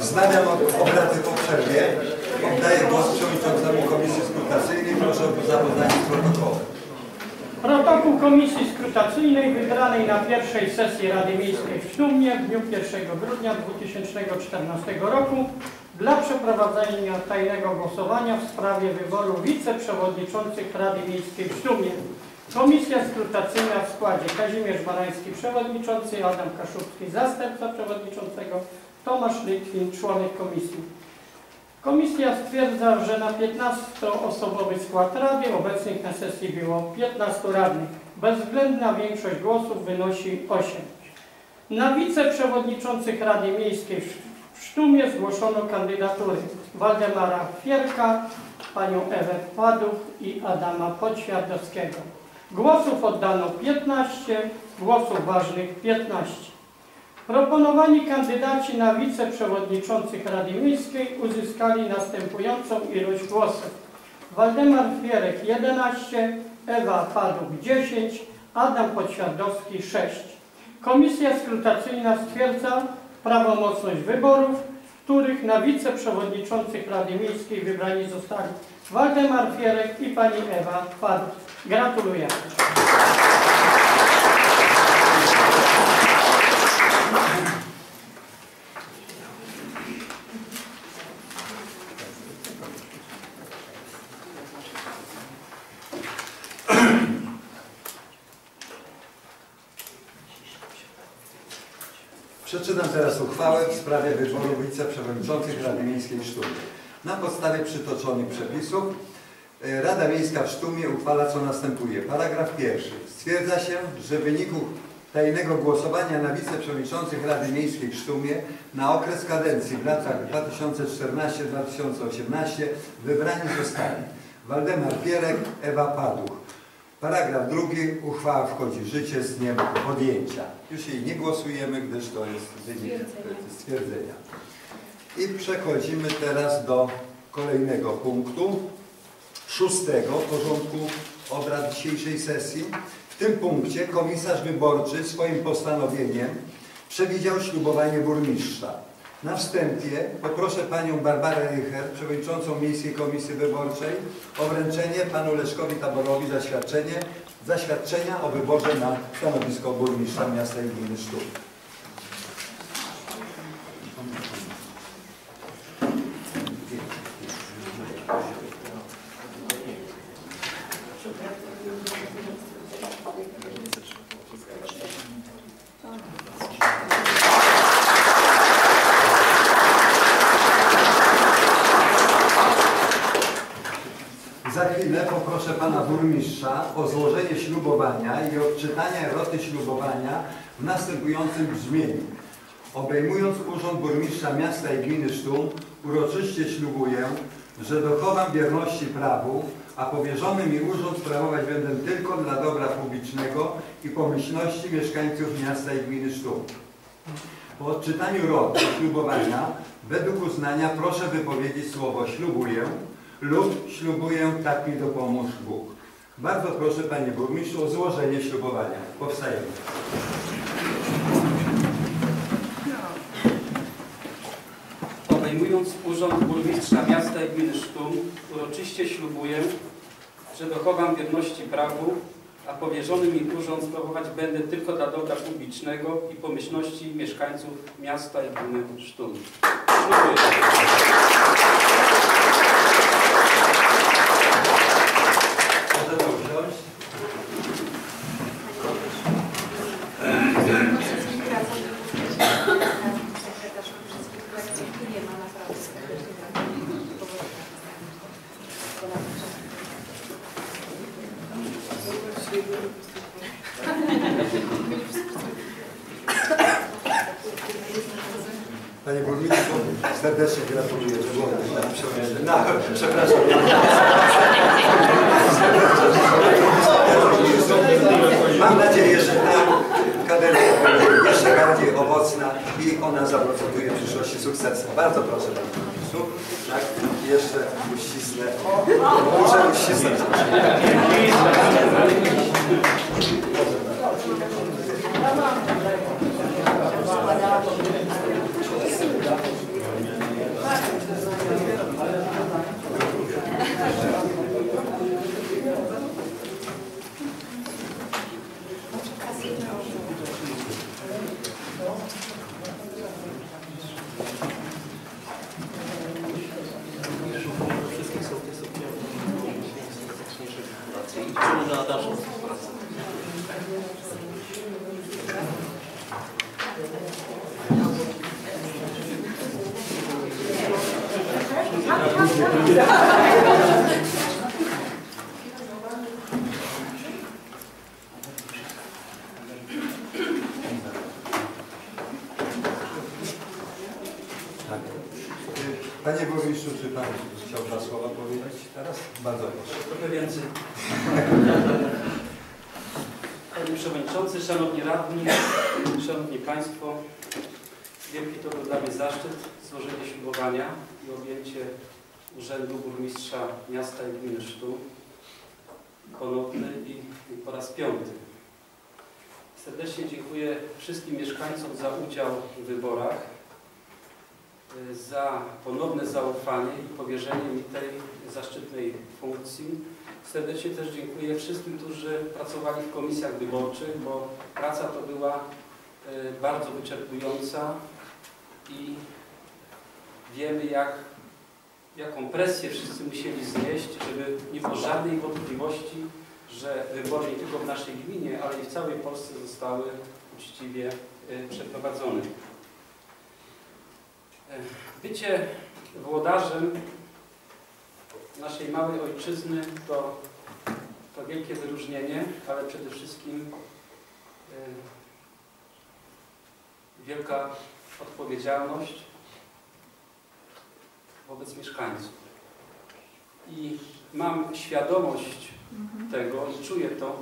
Wznawiam ob- obrady po przerwie. Oddaję głos przewodniczącemu Komisji Skrutacyjnej. Proszę o zapoznanie z protokołem. Protokół Komisji Skrutacyjnej wybranej na pierwszej sesji Rady Miejskiej w Sztumie w dniu 1 grudnia 2014 roku dla przeprowadzenia tajnego głosowania w sprawie wyboru wiceprzewodniczących Rady Miejskiej w Sztumie. Komisja skrutacyjna w składzie Kazimierz Barański przewodniczący, Adam Kaszubski zastępca przewodniczącego, Tomasz Litwin członek komisji. Komisja stwierdza, że na 15-osobowy skład Rady obecnych na sesji było 15 radnych. Bezwzględna większość głosów wynosi 8. Na wiceprzewodniczących Rady Miejskiej w- Sztumie zgłoszono kandydatury Waldemara Fierka, panią Ewę Padów i Adama Podświadowskiego. Głosów oddano 15, głosów ważnych 15. Proponowani kandydaci na wiceprzewodniczących Rady Miejskiej uzyskali następującą ilość głosów. Waldemar Fierek 11, Ewa Paduk 10, Adam Podświadowski 6. Komisja skrutacyjna stwierdza prawomocność wyborów, w których na wiceprzewodniczących Rady Miejskiej wybrani zostali Waldemar Fierek i pani Ewa Paduk. Gratuluję. Przeczytam teraz uchwałę w sprawie wyboru wiceprzewodniczących Rady Miejskiej w Sztumie. Na podstawie przytoczonych przepisów e, Rada Miejska w Sztumie uchwala co następuje. Paragraf pierwszy. Stwierdza się, że w wyniku tajnego głosowania na wiceprzewodniczących Rady Miejskiej w Sztumie na okres kadencji w latach 2014-2018 wybrani zostali Waldemar Pierek, Ewa Paduch. Paragraf drugi. Uchwała wchodzi w życie z dniem podjęcia. Już jej nie głosujemy, gdyż to jest wynik e, stwierdzenia. I przechodzimy teraz do kolejnego punktu, szóstego porządku obrad dzisiejszej sesji. W tym punkcie komisarz wyborczy swoim postanowieniem przewidział ślubowanie burmistrza. Na wstępie poproszę panią Barbarę Rycher, przewodniczącą Miejskiej Komisji Wyborczej, o wręczenie panu Leszkowi Taborowi zaświadczenie, zaświadczenia o wyborze na stanowisko burmistrza miasta i gminy Sztum. Za chwilę poproszę pana burmistrza o złożenie ślubowania i odczytanie roty ślubowania w następującym brzmieniu. Obejmując urząd burmistrza miasta i gminy Sztum, uroczyście ślubuję, że dochowam wierności prawu, a powierzony mi urząd sprawować będę tylko dla dobra publicznego i pomyślności mieszkańców miasta i gminy Sztum. Po odczytaniu roty ślubowania, według uznania proszę wypowiedzieć słowo ślubuję lub ślubuję tak mi dopomóż Bóg. Bardzo proszę Panie Burmistrzu o złożenie ślubowania. Powstajemy. Obejmując urząd burmistrza miasta i gminy Sztum, uroczyście ślubuję, że dochowam wierności prawu, a powierzony mi urząd sprawować będę tylko dla dobra publicznego i pomyślności mieszkańców miasta i gminy Sztum. Ślubuję. machista. Państwo, wielki to był dla mnie zaszczyt złożenie ślubowania i objęcie Urzędu Burmistrza Miasta i Gminy Sztu ponowny i, po raz piąty. Serdecznie dziękuję wszystkim mieszkańcom za udział w wyborach, y, za ponowne zaufanie i powierzenie mi tej zaszczytnej funkcji. Serdecznie też dziękuję wszystkim, którzy pracowali w komisjach wyborczych, bo praca to była bardzo wyczerpująca i wiemy, jak, jaką presję wszyscy musieli znieść, żeby nie było żadnej wątpliwości, że wybory nie tylko w naszej gminie, ale i w całej Polsce zostały uczciwie y, przeprowadzone. E, Bycie włodarzem naszej małej ojczyzny to, to wielkie wyróżnienie, ale przede wszystkim wielka odpowiedzialność wobec mieszkańców. I mam świadomość tego i czuję to,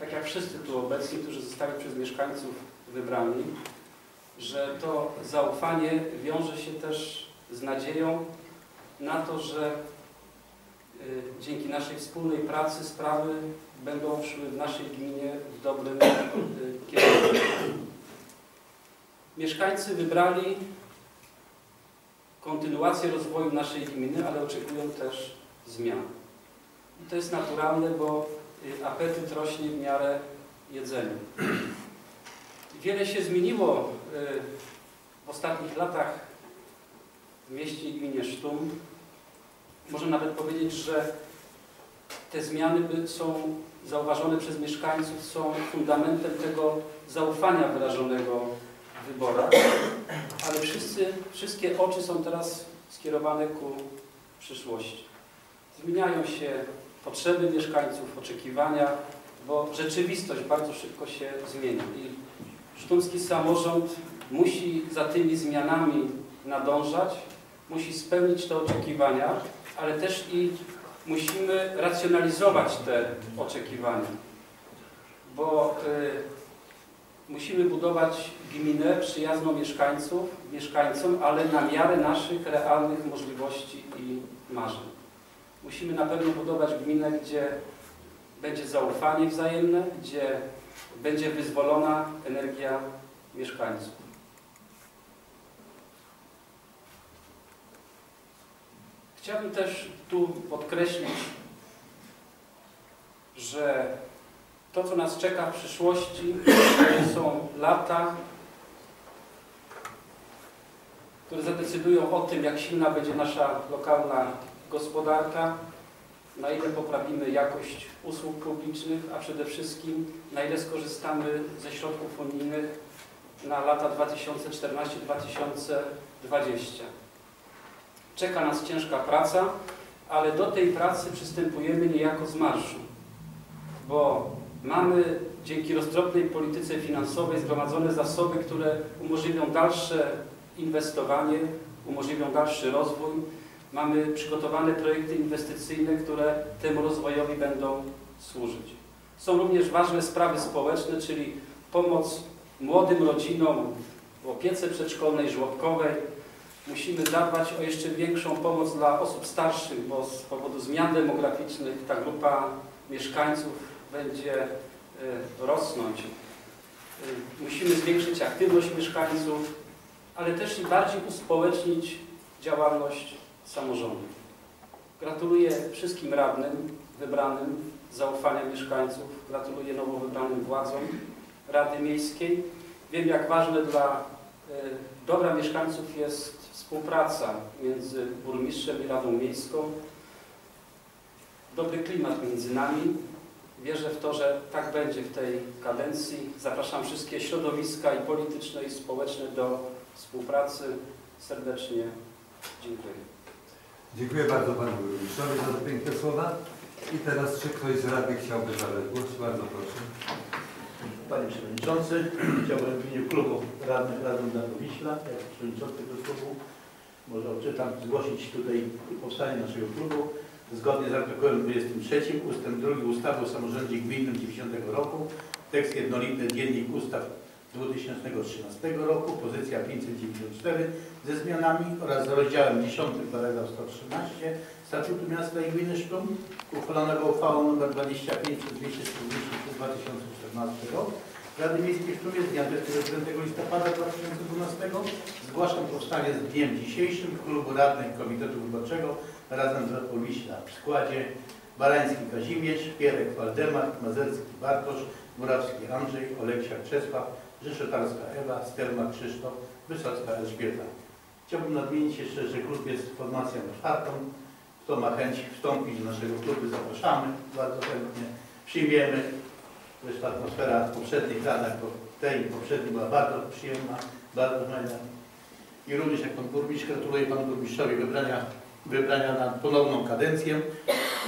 tak jak wszyscy tu obecni, którzy zostali przez mieszkańców wybrani, że to zaufanie wiąże się też z nadzieją na to, że y, dzięki naszej wspólnej pracy sprawy będą szły w naszej gminie w dobrym y, kierunku. Mieszkańcy wybrali kontynuację rozwoju naszej gminy, ale oczekują też zmian. I to jest naturalne, bo y, apetyt rośnie w miarę jedzenia. Wiele się zmieniło y, w ostatnich latach w mieście i gminie Sztum. Można nawet powiedzieć, że te zmiany są zauważone przez mieszkańców, są fundamentem tego zaufania wyrażonego wyborach. Ale wszyscy, wszystkie oczy są teraz skierowane ku przyszłości. Zmieniają się potrzeby mieszkańców, oczekiwania, bo rzeczywistość bardzo szybko się zmienia. I sztumski samorząd musi za tymi zmianami nadążać, musi spełnić te oczekiwania, ale też i musimy racjonalizować te oczekiwania, bo y, musimy budować gminę przyjazną mieszkańców, mieszkańcom, ale na miarę naszych realnych możliwości i marzeń. Musimy na pewno budować gminę, gdzie będzie zaufanie wzajemne, gdzie będzie wyzwolona energia mieszkańców. Chciałbym też tu podkreślić, że to, co nas czeka w przyszłości, to są lata, które zadecydują o tym, jak silna będzie nasza lokalna gospodarka, na ile poprawimy jakość usług publicznych, a przede wszystkim na ile skorzystamy ze środków unijnych na lata 2014-2020. Czeka nas ciężka praca, ale do tej pracy przystępujemy niejako z marszu, bo mamy dzięki roztropnej polityce finansowej zgromadzone zasoby, które umożliwią dalsze inwestowanie, umożliwią dalszy rozwój. Mamy przygotowane projekty inwestycyjne, które temu rozwojowi będą służyć. Są również ważne sprawy społeczne, czyli pomoc młodym rodzinom w opiece przedszkolnej, żłobkowej. Musimy zadbać o jeszcze większą pomoc dla osób starszych, bo z powodu zmian demograficznych ta grupa mieszkańców będzie e, rosnąć. E, Musimy zwiększyć aktywność mieszkańców, ale też i bardziej uspołecznić działalność samorządu. Gratuluję wszystkim radnym wybranym zaufania mieszkańców, gratuluję nowo wybranym władzom Rady Miejskiej. Wiem, jak ważne dla e, dobra mieszkańców jest współpraca między burmistrzem i Radą Miejską. Dobry klimat między nami. Wierzę w to, że tak będzie w tej kadencji. Zapraszam wszystkie środowiska i polityczne, i społeczne do współpracy. Serdecznie dziękuję. Dziękuję bardzo Panu Burmistrzowi za te piękne słowa. I teraz czy ktoś z radnych chciałby zabrać głos? Bardzo proszę. Panie Przewodniczący, chciałbym w imieniu klubu radnych Radom dla Wiśla, jako przewodniczący tego klubu, może odczytam, zgłosić tutaj powstanie naszego klubu. Zgodnie z artykułem 23 ustęp 2 ustawy o samorządzie gminnym 90 roku, tekst jednolitny Dziennik Ustaw 2013 roku, pozycja 594 ze zmianami oraz z rozdziałem 10 paragraf 113 Statutu Miasta i Gminy Sztum, uchwalonego uchwałą nr 25 przez 240 przez 2014 rok Rady Miejskiej w Sztumie z dnia 29 listopada 2012 zgłaszam powstanie z dniem dzisiejszym klubu radnych Komitetu Wyborczego razem z Radką Wiśla w składzie Barański Kazimierz, Pierek Waldemar, Mazerski Bartosz, Murawski Andrzej, Oleksiak Czesław, Rzeszotarska Ewa, Sterma Krzysztof, Wysocka Elżbieta. Chciałbym nadmienić jeszcze, że klub jest formacją otwartą. Kto ma chęć wstąpić do naszego klubu, zapraszamy bardzo chętnie. Przyjmiemy. Zresztą atmosfera w poprzednich latach, bo tej poprzedniej była bardzo przyjemna, bardzo fajna. I również jak Pan Burmistrz, gratuluję Panu Burmistrzowi wybrania, wybrania na ponowną kadencję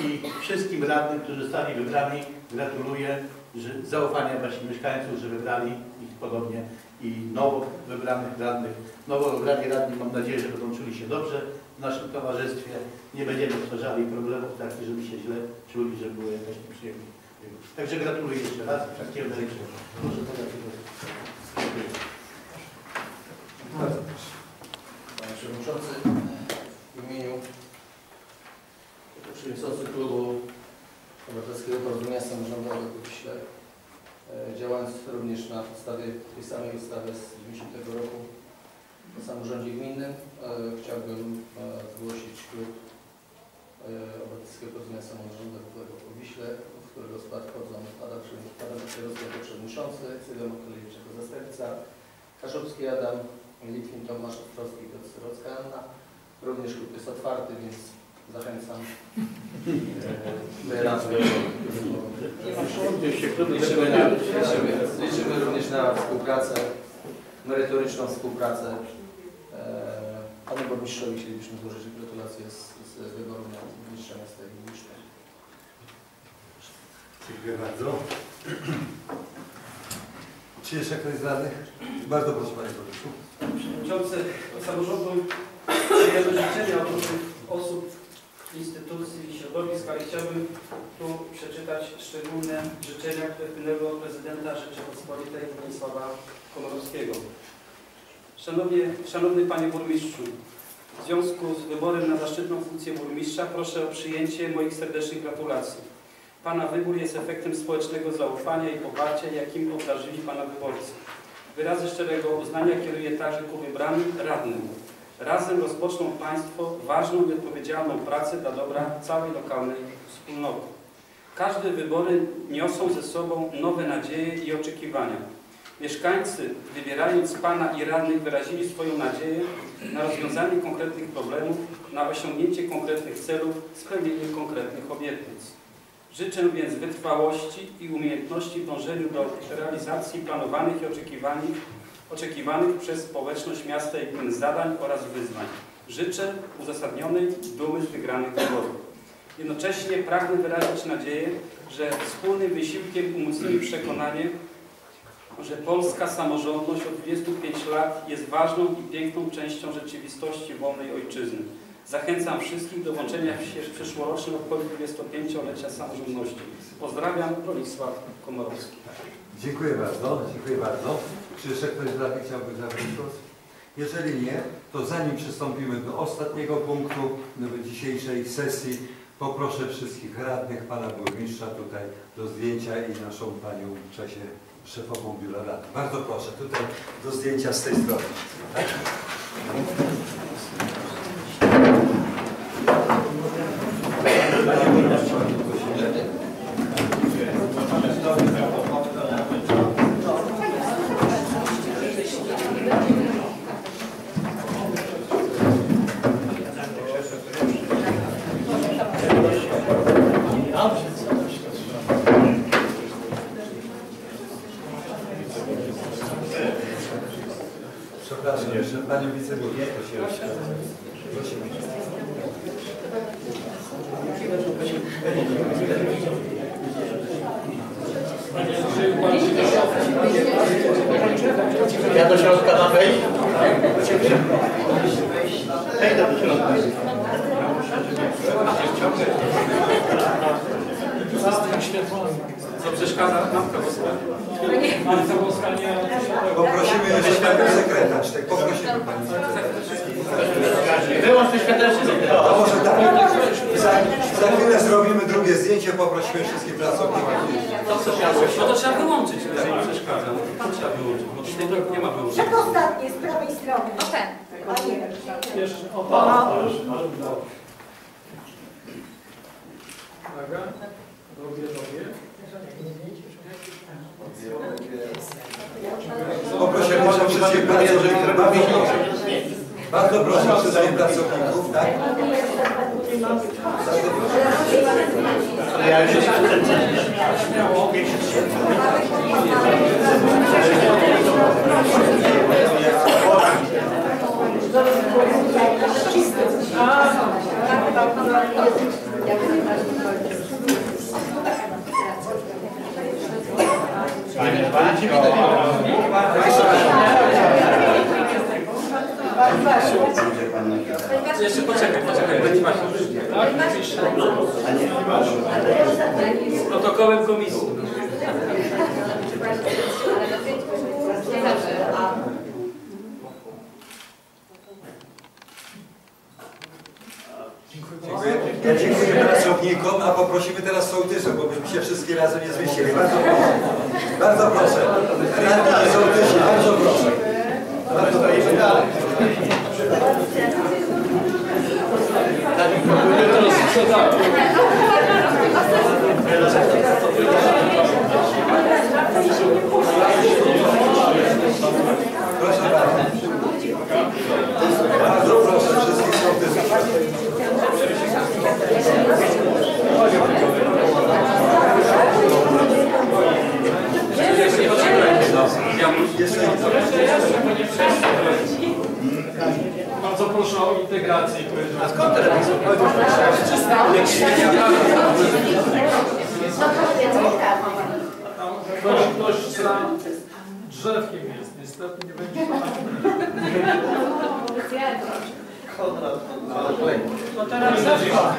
i wszystkim radnym, którzy zostali wybrani, gratuluję że zaufania właśnie mieszkańców, że wybrali ich podobnie i nowo wybranych radnych. Nowo wybrani radni mam nadzieję, że będą czuli się dobrze w naszym towarzystwie. Nie będziemy stwarzali problemów takich, żeby się źle czuli, że było jakaś nieprzyjemność. Także gratuluję jeszcze raz. Wszystkiego najlepszego. Proszę podać głos. Dziękuję. Bardzo proszę. Panie Przewodniczący, w imieniu przewodniczący klubu Obywatelskiego Porozumienia Samorządowego w Wiśle, e, działając również na podstawie tej samej ustawy z 90 roku o samorządzie gminnym, e, chciałbym e, zgłosić klub e, Obywatelskiego Porozumienia Samorządowego w Wiśle, w którego skład wchodzą Adam Przewodniczący jako przewodniczący, Mokrylewicz jako zastępca, Kaszubski Adam, Litwin Tomasz, Ostrowski, Piotr Syrocka Anna. Również klub jest otwarty, więc zachęcam. razem. Liczymy również na współpracę, merytoryczną współpracę. E, Panu Burmistrzowi chcielibyśmy złożyć gratulacje z, z wyboru na burmistrza miasta i burmistrza. Dziękuję bardzo. Czy jeszcze ktoś z radnych? Bardzo proszę Panie Burmistrzu. Przewodniczący samorządu przyjemne życzenia od różnych osób, instytucji i środowisk, ale chciałbym tu przeczytać szczególne życzenia, które wpłynęły od prezydenta Rzeczypospolitej Bronisława Komorowskiego. Szanowny Panie Burmistrzu, w związku z wyborem na zaszczytną funkcję burmistrza proszę o przyjęcie moich serdecznych gratulacji. Pana wybór jest efektem społecznego zaufania i poparcia, jakim obdarzyli Pana wyborcy. Wyrazy szczerego uznania kieruję także ku wybranym radnym. Razem rozpoczną Państwo ważną i odpowiedzialną pracę dla dobra całej lokalnej wspólnoty. Każde wybory niosą ze sobą nowe nadzieje i oczekiwania. Mieszkańcy, wybierając Pana i radnych, wyrazili swoją nadzieję na rozwiązanie konkretnych problemów, na osiągnięcie konkretnych celów, spełnienie konkretnych obietnic. Życzę więc wytrwałości i umiejętności w dążeniu do realizacji planowanych i oczekiwanych, oczekiwanych przez społeczność miasta i gmin zadań oraz wyzwań. Życzę uzasadnionej dumy z wygranych wyborów. Jednocześnie pragnę wyrazić nadzieję, że wspólnym wysiłkiem umocnimy przekonanie, że polska samorządność od 25 lat jest ważną i piękną częścią rzeczywistości wolnej ojczyzny. Zachęcam wszystkich do włączenia się w przyszłoroczny obchody 25-lecia samorządności. Pozdrawiam, Bronisław Komorowski. Dziękuję bardzo. Dziękuję bardzo. Czy jeszcze ktoś z Rady chciałby zabrać głos? Jeżeli nie, to zanim przystąpimy do ostatniego punktu dzisiejszej sesji, poproszę wszystkich radnych, pana burmistrza tutaj do zdjęcia i naszą panią w czasie szefową biura rady. Bardzo proszę, tutaj do zdjęcia z tej strony. Panie burmistrzu, Przepraszam, jeszcze panią wiceburmistrz prosiłem. Prosimy. Ja do środka mam wejść? Wejdę do środka. Co przeszkadza? Matka Boska. Marta Boska nie Poprosimy jeszcze panią sekretarz, tak poprosimy pani sekretarz. Wyłącz te światełko. A może tak, za, za chwilę zrobimy drugie zdjęcie, poprosimy wszystkich pracowników. To co no to trzeba wyłączyć, jeżeli przeszkadza. No to tam trzeba wyłączyć, bo tutaj nie ma wyłączenia. Przedostatnie z prawej strony. O ten. A nie. jeszcze o pana. Uwaga. Robię, robię. Poprosimy jeszcze wszystkich pracowników, bardzo proszę. Bardzo proszę wszystkich pracowników, tak? Bardzo proszę. Ja już Jeszcze poczekaj, poczekaj, będzie właśnie. Z protokołem komisji. Dziękuję. Ja dziękuję pracownikom, a poprosimy teraz sołtysów, bo byśmy się wszyscy razem nie zmieścili. Bardzo proszę. Bardzo proszę. Radni i sołtysi, bardzo proszę. Bardzo proszę. Proszę bardzo. Bardzo proszę wszystkich sołtysów. Jeszcze poczekaj. Janusz. Jeszcze Bardzo proszę o integrację. A skąd Ktoś, ktoś za drzewkiem jest, niestety nie będzie pana. No teraz zeszła.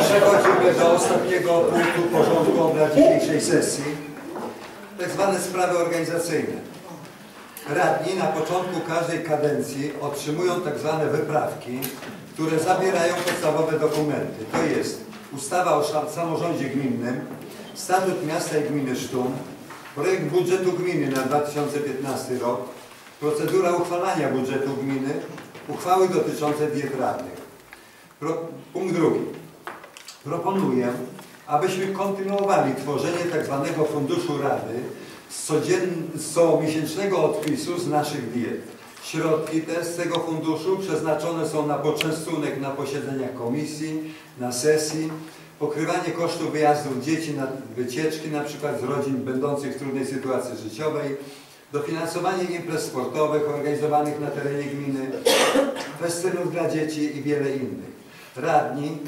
Przechodzimy do ostatniego punktu porządku obrad dzisiejszej sesji. Tak zwane sprawy organizacyjne. Radni na początku każdej kadencji otrzymują tak zwane wyprawki, które zawierają podstawowe dokumenty. To jest ustawa o samorządzie gminnym, statut miasta i gminy Sztum, projekt budżetu gminy na 2015 rok, procedura uchwalania budżetu gminy, uchwały dotyczące diet radnych. Pro, punkt drugi. Proponuję, abyśmy kontynuowali tworzenie tzw. Funduszu Rady z, codzien... z comiesięcznego odpisu z naszych diet. Środki te z tego funduszu przeznaczone są na poczęstunek na posiedzeniach komisji, na sesji, pokrywanie kosztów wyjazdów dzieci na wycieczki, na przykład z rodzin będących w trudnej sytuacji życiowej, dofinansowanie imprez sportowych organizowanych na terenie gminy, festynów dla dzieci i wiele innych. Radni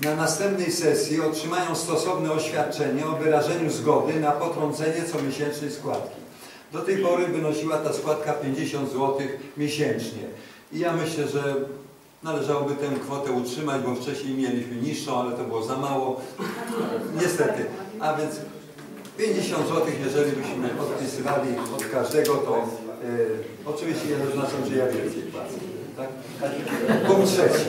na następnej sesji otrzymają stosowne oświadczenie o wyrażeniu zgody na potrącenie comiesięcznej składki. Do tej pory wynosiła ta składka 50 zł miesięcznie. I ja myślę, że należałoby tę kwotę utrzymać, bo wcześniej mieliśmy niższą, ale to było za mało. Niestety. A więc 50 zł, jeżeli byśmy odpisywali od każdego, to e, oczywiście nie oznacza, że ja więcej płacę. Tak? Trzeci.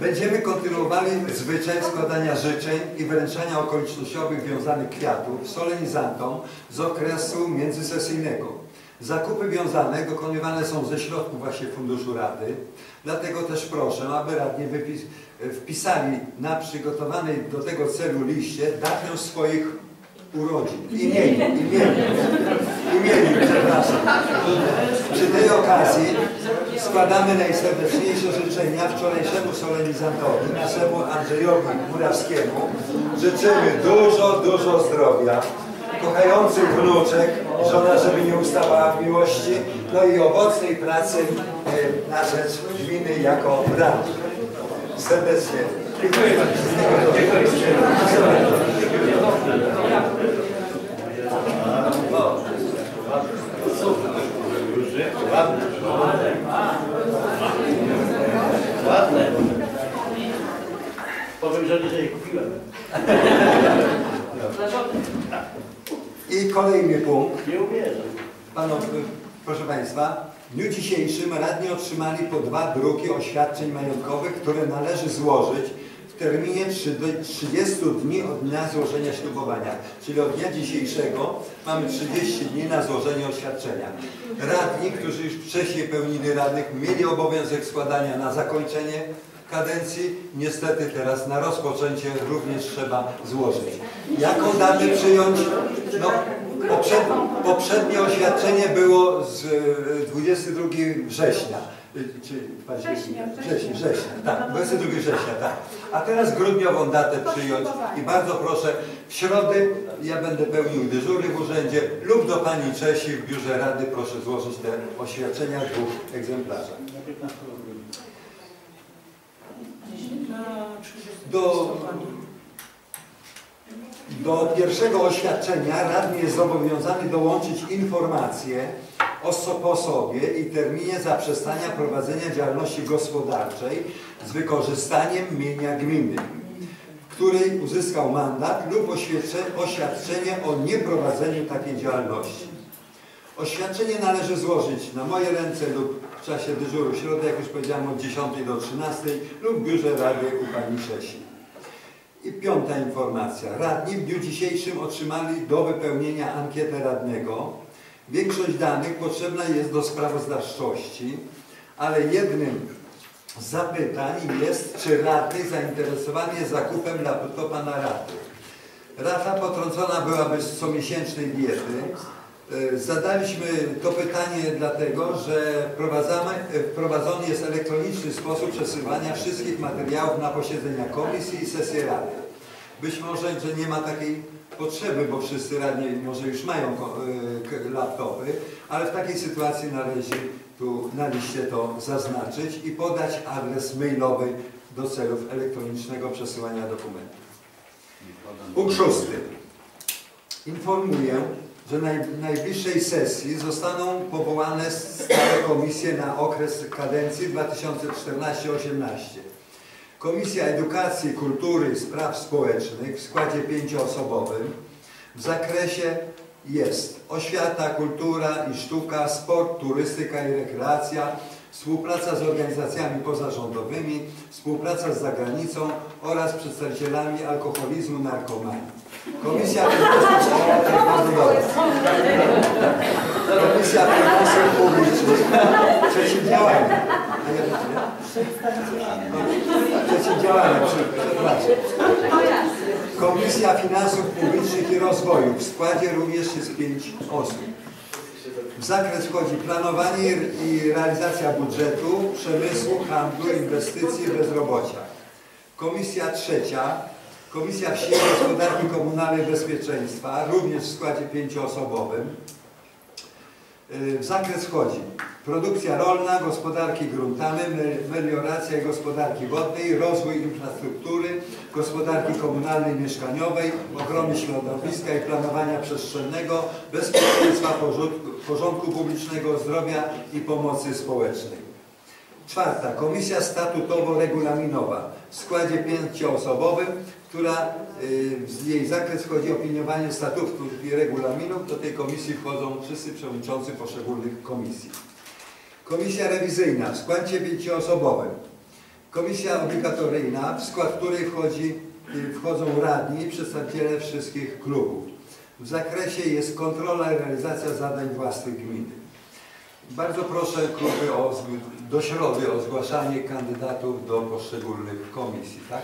Będziemy kontynuowali zwyczaj składania życzeń i wręczania okolicznościowych wiązanych kwiatów solenizantom z okresu międzysesyjnego. Zakupy wiązane dokonywane są ze środków właśnie Funduszu Rady, dlatego też proszę, aby radni wpisali na przygotowanej do tego celu liście datę swoich urodzin, imieniu, imieniu, imieniu, przepraszam. Przy tej okazji składamy najserdeczniejsze życzenia wczorajszemu solenizantowi, naszemu Andrzejowi Murawskiemu. Życzymy dużo, dużo zdrowia, kochających wnuczek, żona, żeby nie ustała w miłości, no i owocnej pracy e, na rzecz gminy jako radny. Serdecznie dziękuję Ładne. Państwa, w dniu dzisiejszym radni otrzymali po dwa druki oświadczeń majątkowych, które należy złożyć w terminie trzy- do 30 dni od dnia złożenia ślubowania. Czyli od dnia dzisiejszego mamy 30 dni na złożenie oświadczenia. Radni, którzy już wcześniej pełnili radnych, mieli obowiązek składania na zakończenie kadencji. Niestety teraz na rozpoczęcie również trzeba złożyć. Jaką datę przyjąć? No, poprzed, poprzednie oświadczenie było z e, 22 września. E, Czy Września, września, września, tak, 22 września, tak. A teraz grudniową datę przyjąć i bardzo proszę, w środę ja będę pełnił dyżury w urzędzie lub do Pani Czesi w biurze rady proszę złożyć te oświadczenia w dwóch egzemplarzach. Na 15 grudnia. Do, do pierwszego oświadczenia radny jest zobowiązany dołączyć informacje o sposobie i terminie zaprzestania prowadzenia działalności gospodarczej z wykorzystaniem mienia gminy, której uzyskał mandat lub oświadcze- oświadczenie o nieprowadzeniu takiej działalności. Oświadczenie należy złożyć na moje ręce lub w czasie dyżuru w środę, jak już powiedziałem, od 10 do 13 lub biurze Rady u Pani Czesi. I piąta informacja. Radni w dniu dzisiejszym otrzymali do wypełnienia ankietę radnego. Większość danych potrzebna jest do sprawozdawczości, ale jednym z zapytań jest, czy radny zainteresowany jest zakupem laptopa na raty. Rata potrącona byłaby z comiesięcznej diety. E, Zadaliśmy to pytanie dlatego, że e, wprowadzony jest elektroniczny sposób przesyłania wszystkich materiałów na posiedzenia komisji i sesji rady. Być może, że nie ma takiej potrzeby, bo wszyscy radni może już mają e, laptopy, ale w takiej sytuacji należy tu na liście to zaznaczyć i podać adres mailowy do celów elektronicznego przesyłania dokumentów. Punkt szósty. Informuję, że na najbliższej sesji zostaną powołane stałe komisje na okres kadencji 2014-18. Komisja Edukacji, Kultury i Spraw Społecznych w składzie pięcioosobowym w zakresie jest oświata, kultura i sztuka, sport, turystyka i rekreacja, współpraca z organizacjami pozarządowymi, współpraca z zagranicą oraz przedstawicielami alkoholizmu, narkomanii. Komisja Komisja Finansów Publicznych przeciwdziałania. Przeciwdziałania. Komisja Finansów Publicznych i Rozwoju w składzie również jest pięć osób. W zakres wchodzi planowanie i realizacja budżetu, przemysłu, handlu, inwestycji, bezrobocia. Komisja trzecia, Komisja Wsi, Gospodarki Komunalnej Bezpieczeństwa, również w składzie pięcioosobowym. Y, W zakres wchodzi produkcja rolna, gospodarki gruntami, me- melioracja i gospodarki wodnej, rozwój infrastruktury, gospodarki komunalnej mieszkaniowej, ochrony środowiska i planowania przestrzennego, bezpieczeństwa, porządku, porządku publicznego, zdrowia i pomocy społecznej. Czwarta, Komisja Statutowo-Regulaminowa w składzie pięcioosobowym, która y, w jej zakres wchodzi opiniowanie statutów i regulaminów. Do tej komisji wchodzą wszyscy przewodniczący poszczególnych komisji. Komisja rewizyjna w składzie pięcioosobowym. Komisja obligatoryjna, w skład której wchodzi, y, wchodzą radni i przedstawiciele wszystkich klubów. W zakresie jest kontrola i realizacja zadań własnych gminy. Bardzo proszę kluby o, do środy o zgłaszanie kandydatów do poszczególnych komisji, tak?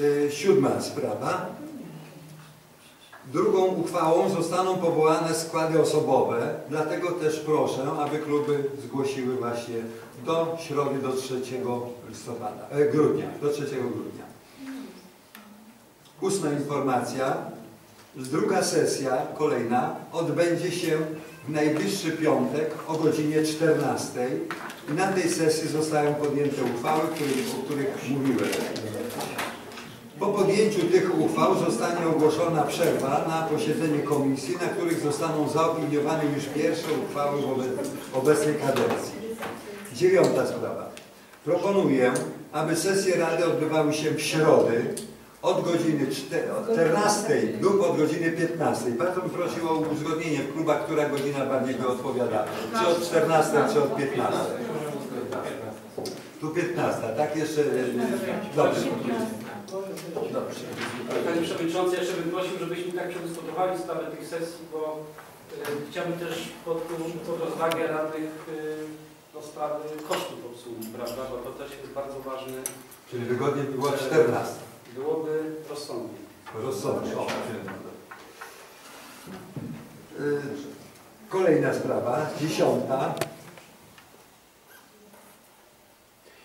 Y, Siódma sprawa. Drugą uchwałą zostaną powołane składy osobowe, dlatego też proszę, aby kluby zgłosiły właśnie do środy, do 3 listopada, e, grudnia, do 3 grudnia. Ósma informacja. Druga sesja, kolejna, odbędzie się w najbliższy piątek o godzinie 14. I na tej sesji zostają podjęte uchwały, o których mówiłem. Po podjęciu tych uchwał zostanie ogłoszona przerwa na posiedzenie komisji, na których zostaną zaopiniowane już pierwsze uchwały obecnej kadencji. Dziewiąta sprawa. Proponuję, aby sesje Rady odbywały się w środę od godziny czte- od 14 lub od godziny 15. Bardzo bym prosił o uzgodnienie w klubach, która godzina bardziej by odpowiadała. Czy od 14, czy od 15. Tu 15, tak? Jeszcze... e, Dobrze. Dobrze. Panie Przewodniczący, jeszcze bym prosił, żebyśmy tak przedyskutowali sprawę tych sesji, bo y, chciałbym też pod, pod rozwagę radnych y, do sprawy kosztów obsługi, prawda, bo to też jest bardzo ważne. Czyli wygodnie by była 14. Byłoby rozsądnie. Rozsądnie. O. Y, Kolejna sprawa, dziesiąta.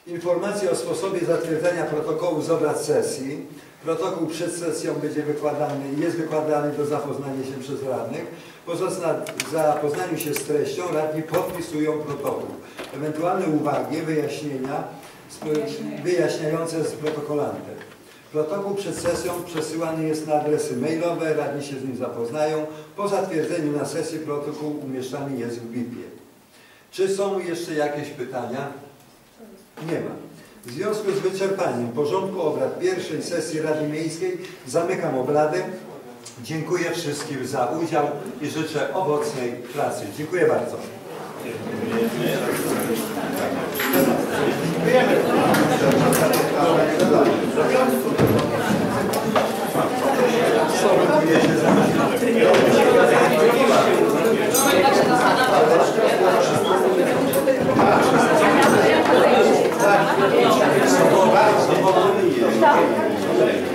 Informacja o sposobie zatwierdzania protokołu z obrad sesji. Protokół przed sesją będzie wykładany, jest wykładany do zapoznania się przez radnych. Po zapoznaniu się z treścią radni podpisują protokół. Ewentualne uwagi, wyjaśnienia, wyjaśniające z protokolantem. Protokół przed sesją przesyłany jest na adresy mailowe, radni się z nim zapoznają. Po zatwierdzeniu na sesji protokół umieszczany jest w BIP-ie. Czy są jeszcze jakieś pytania? Nie ma. W związku z wyczerpaniem porządku obrad pierwszej sesji Rady Miejskiej zamykam obrady. Dziękuję wszystkim za udział i życzę owocnej pracy. Dziękuję bardzo. Tak. 確かに。